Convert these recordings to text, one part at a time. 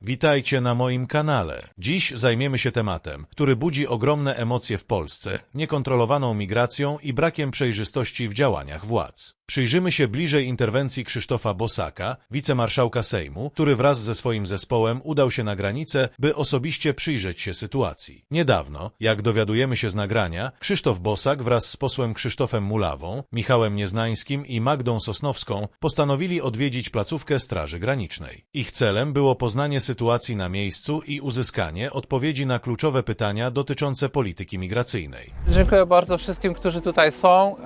Witajcie na moim kanale. Dziś zajmiemy się tematem, który budzi ogromne emocje w Polsce, niekontrolowaną migracją i brakiem przejrzystości w działaniach władz. Przyjrzymy się bliżej interwencji Krzysztofa Bosaka, wicemarszałka Sejmu, który wraz ze swoim zespołem udał się na granicę, by osobiście przyjrzeć się sytuacji. Niedawno, jak dowiadujemy się z nagrania, Krzysztof Bosak wraz z posłem Krzysztofem Mulawą, Michałem Nieznańskim i Magdą Sosnowską postanowili odwiedzić placówkę Straży Granicznej. Ich celem było poznanie sytuacji na miejscu i uzyskanie odpowiedzi na kluczowe pytania dotyczące polityki migracyjnej. Dziękuję bardzo wszystkim, którzy tutaj są.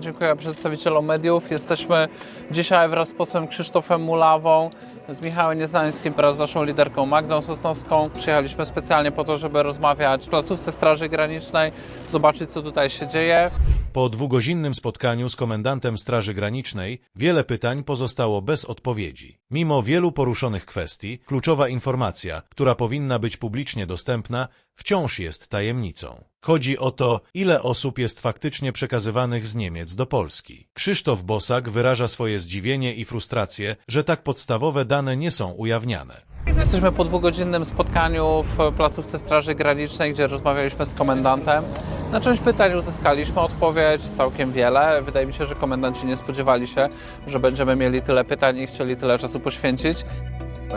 Dziękuję przedstawicielom mediów. Jesteśmy dzisiaj wraz z posłem Krzysztofem Mulawą, z Michałem Nieznańskim wraz z naszą liderką Magdą Sosnowską. Przyjechaliśmy specjalnie po to, żeby rozmawiać w placówce Straży Granicznej, zobaczyć co tutaj się dzieje. Po dwugodzinnym spotkaniu z komendantem Straży Granicznej wiele pytań pozostało bez odpowiedzi. Mimo wielu poruszonych kwestii, kluczowa informacja, która powinna być publicznie dostępna, wciąż jest tajemnicą. Chodzi o to, ile osób jest faktycznie przekazywanych z Niemiec do Polski. Krzysztof Bosak wyraża swoje zdziwienie i frustrację, że tak podstawowe dane nie są ujawniane. Jesteśmy po dwugodzinnym spotkaniu w placówce Straży Granicznej, gdzie rozmawialiśmy z komendantem. Na część pytań uzyskaliśmy odpowiedź, całkiem wiele. Wydaje mi się, że komendanci nie spodziewali się, że będziemy mieli tyle pytań i chcieli tyle czasu poświęcić.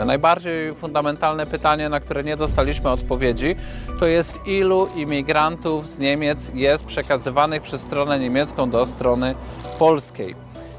Najbardziej fundamentalne pytanie, na które nie dostaliśmy odpowiedzi, to jest ilu imigrantów z Niemiec jest przekazywanych przez stronę niemiecką do strony polskiej.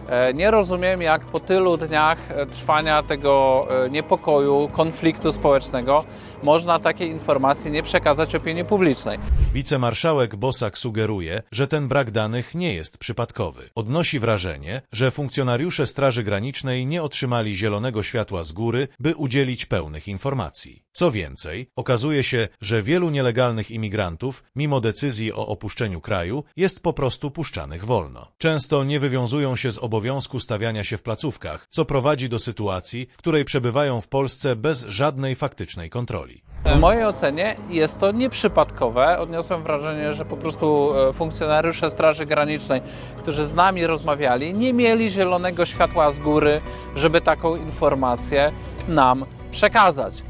E, Nie rozumiem, jak po tylu dniach e, trwania tego e, niepokoju, konfliktu społecznego można takiej informacji nie przekazać opinii publicznej. Wicemarszałek Bosak sugeruje, że ten brak danych nie jest przypadkowy. Odnosi wrażenie, że funkcjonariusze Straży Granicznej nie otrzymali zielonego światła z góry, by udzielić pełnych informacji. Co więcej, okazuje się, że wielu nielegalnych imigrantów, mimo decyzji o opuszczeniu kraju, jest po prostu puszczanych wolno. Często nie wywiązują się z obowiązku stawiania się w placówkach, co prowadzi do sytuacji, w której przebywają w Polsce bez żadnej faktycznej kontroli. W mojej ocenie jest to nieprzypadkowe. Odniosłem wrażenie, że po prostu e, funkcjonariusze Straży Granicznej, którzy z nami rozmawiali, nie mieli zielonego światła z góry, żeby taką informację nam przekazać.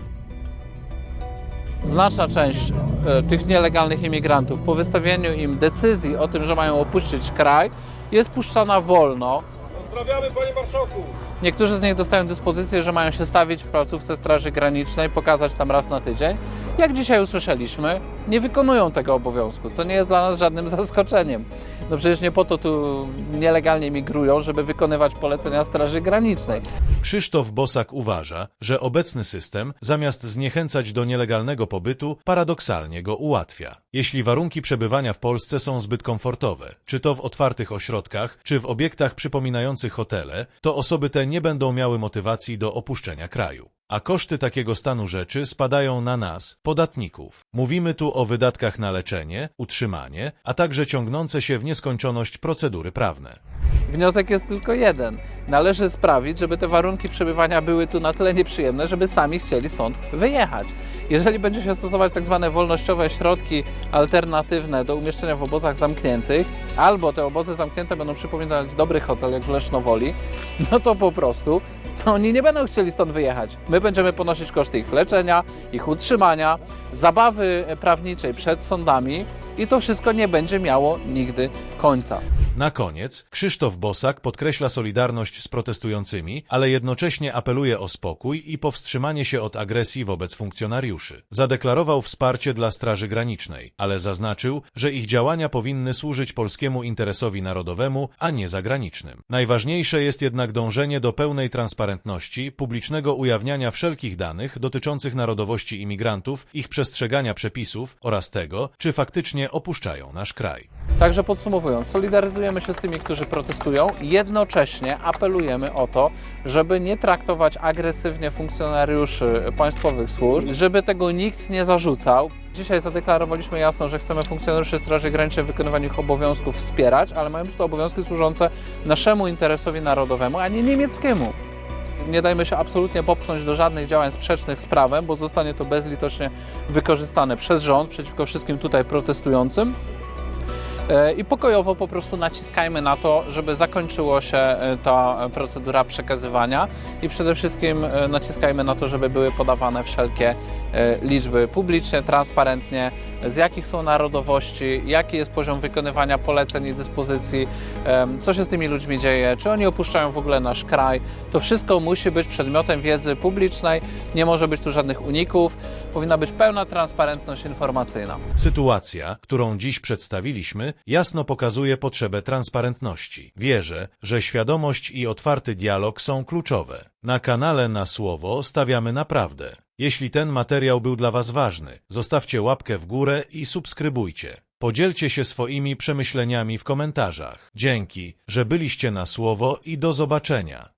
Znaczna część e, tych nielegalnych imigrantów po wystawieniu im decyzji o tym, że mają opuścić kraj, jest puszczana wolno. Pozdrawiamy panie marszałku! Niektórzy z nich dostają dyspozycję, że mają się stawić w placówce Straży Granicznej, pokazać tam raz na tydzień. Jak dzisiaj usłyszeliśmy, nie wykonują tego obowiązku, co nie jest dla nas żadnym zaskoczeniem. No przecież nie po to tu nielegalnie migrują, żeby wykonywać polecenia Straży Granicznej. Krzysztof Bosak uważa, że obecny system, zamiast zniechęcać do nielegalnego pobytu, paradoksalnie go ułatwia. Jeśli warunki przebywania w Polsce są zbyt komfortowe, czy to w otwartych ośrodkach, czy w obiektach przypominających hotele, to osoby te nie będą miały motywacji do opuszczenia kraju. A koszty takiego stanu rzeczy spadają na nas, podatników. Mówimy tu o wydatkach na leczenie, utrzymanie, a także ciągnące się w nieskończoność procedury prawne. Wniosek jest tylko jeden. Należy sprawić, żeby te warunki przebywania były tu na tyle nieprzyjemne, żeby sami chcieli stąd wyjechać. Jeżeli będzie się stosować tak zwane wolnościowe środki alternatywne do umieszczenia w obozach zamkniętych, albo te obozy zamknięte będą przypominać dobry hotel jak w Lesznowoli, no to po prostu oni nie będą chcieli stąd wyjechać. My będziemy ponosić koszty ich leczenia, ich utrzymania, zabawy prawniczej przed sądami i to wszystko nie będzie miało nigdy końca. Na koniec Krzysztof Bosak podkreśla solidarność z protestującymi, ale jednocześnie apeluje o spokój i powstrzymanie się od agresji wobec funkcjonariuszy. Zadeklarował wsparcie dla Straży Granicznej, ale zaznaczył, że ich działania powinny służyć polskiemu interesowi narodowemu, a nie zagranicznym. Najważniejsze jest jednak dążenie do pełnej transparentności, publicznego ujawniania wszelkich danych dotyczących narodowości imigrantów, ich przestrzegania przepisów oraz tego, czy faktycznie opuszczają nasz kraj. Także podsumowując, solidaryzujemy się z tymi, którzy protestują, jednocześnie apelujemy o to, żeby nie traktować agresywnie funkcjonariuszy państwowych służb, żeby tego nikt nie zarzucał. Dzisiaj zadeklarowaliśmy jasno, że chcemy funkcjonariuszy Straży Granicznej w wykonywaniu ich obowiązków wspierać, ale mają być to obowiązki służące naszemu interesowi narodowemu, a nie niemieckiemu. Nie dajmy się absolutnie popchnąć do żadnych działań sprzecznych z prawem, bo zostanie to bezlitośnie wykorzystane przez rząd przeciwko wszystkim tutaj protestującym. E, i pokojowo po prostu naciskajmy na to, żeby zakończyło się e, ta procedura przekazywania i przede wszystkim e, naciskajmy na to, żeby były podawane wszelkie liczby publicznie, transparentnie, z jakich są narodowości, jaki jest poziom wykonywania poleceń i dyspozycji, co się z tymi ludźmi dzieje, czy oni opuszczają w ogóle nasz kraj. To wszystko musi być przedmiotem wiedzy publicznej, nie może być tu żadnych uników, powinna być pełna transparentność informacyjna. Sytuacja, którą dziś przedstawiliśmy, jasno pokazuje potrzebę transparentności. Wierzę, że świadomość i otwarty dialog są kluczowe. Na kanale Na Słowo stawiamy naprawdę. Jeśli ten materiał był dla Was ważny, zostawcie łapkę w górę i subskrybujcie. Podzielcie się swoimi przemyśleniami w komentarzach. Dzięki, że byliście na Słowo i do zobaczenia.